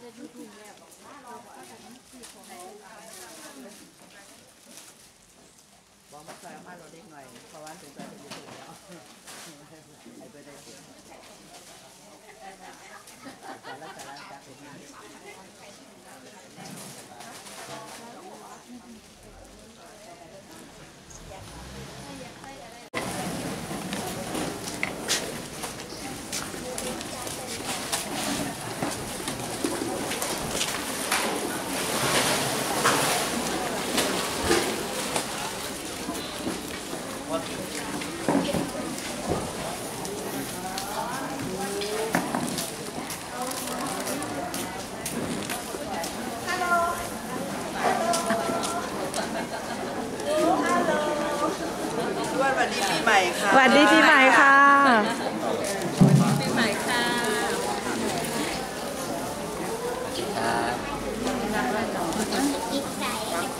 บอกมาใส่มาเราเด็กหน่อยเพราะว่าถึงจะเป็นยูทูบแล้วไอ้ไปได้เสียงแต่ละแต่ละจะเป็นงาน ด้วยวันนี้ปีใหม่ค่ะ สวัสดีปีใหม่ค่ะ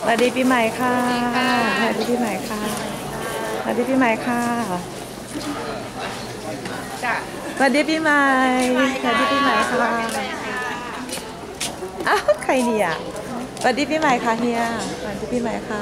ส วัสดีปีใหม่ค่ะสวัสดีปีใหม่ค่ะสวัสดีปีใหม่ค่ะสวัสดีปีใหม่สวัสดีปีใหม่ค่ะอ้าวใครเนี่ยสวัสดีปีใหม่ค่ะเฮียสวัสดีปีใหม่ค่ะ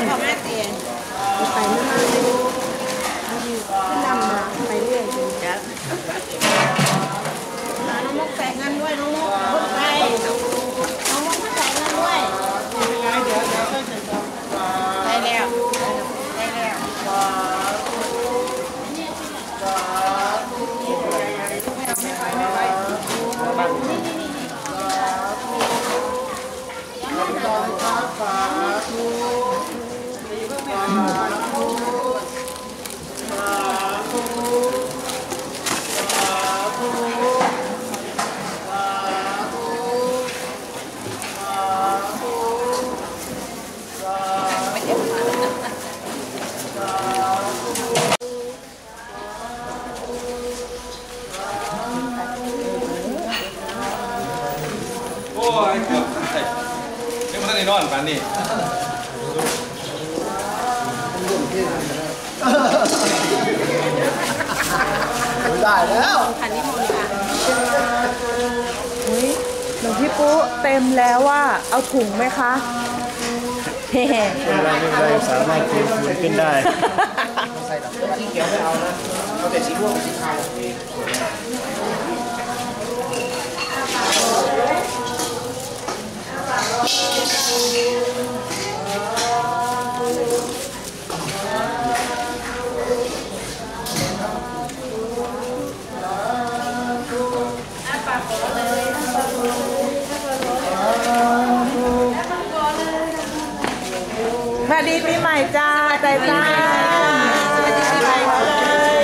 น้องมุกใส่เงินด้วยน้องมุกมุกไปน้องมุกมาใส่เงินด้วยได้แล้วได้แล้ว โอ้ยเกือบตายยังไม่ทั นได้นอนปานนี้ได้แล้วอุ้ยหลวงพี่ปุ๊เต็มแล้วว่าเอาถุงไหมคะเฮ้เป็นไรไม่เป็นไรสามารถคืนคืนขึ้นได้สส่ดอกสีเขียวไม่เอานะเอาแต่สีม่วงกับสีขาว วัสดีปีใหม่จ้าใจจ้าสวัสดีปีใหม่เลย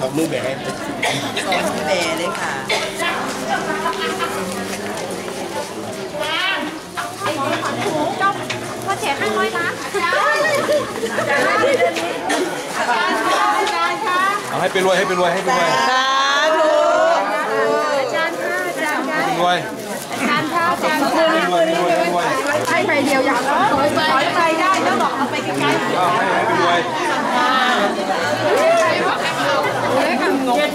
ทำมือแบกสอนแม่เลยค่ะก็แจกห้าร้อยล้านอาจารย์อาจารย์คะอาจารย์คะเอาให้ไปรวยให้ไปรวยให้ไปรวย สาธุ อาจารย์คะอาจารย์คะรวยอาจารย์คะอาจารย์คะให้รวยให้รวยให้รวยให้ไปเดียวอย่างละถอยไปถอยไปได้แล้วบอกเอาไปไกลๆเอาให้ให้ไปรวยเจ็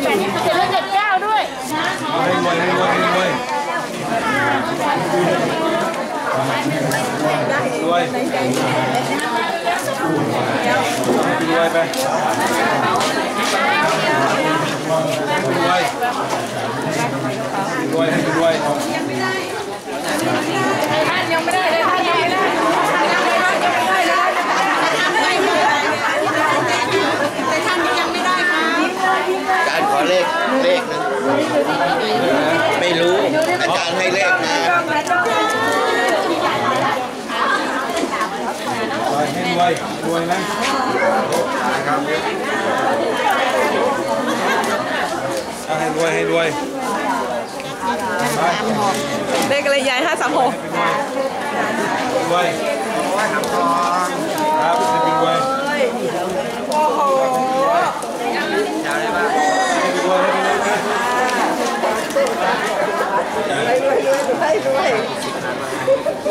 ดเจ็ดเก้าด้วยให้ด้วยให้รวยรวยรวยไปรวยรวยให้รวยท่านยังไม่ได้เลยท่านยังไม่ได้ยังไม่ได้ยังไม่ได้เลยแต่ท่านยังไม่ได้ค่ะการขอเลขเลขนั้นไม่รู้อาจารย์ให้เลขนะรวยให้รวยรวยนะเอาให้รวยให้รวย เลขอะไรยายห้าสามหกรวยครับจะเป็นรวยโอ้โหให้เป็นรวยให้เป็นรวยนะ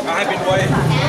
เอาให้เป็นรวยรวย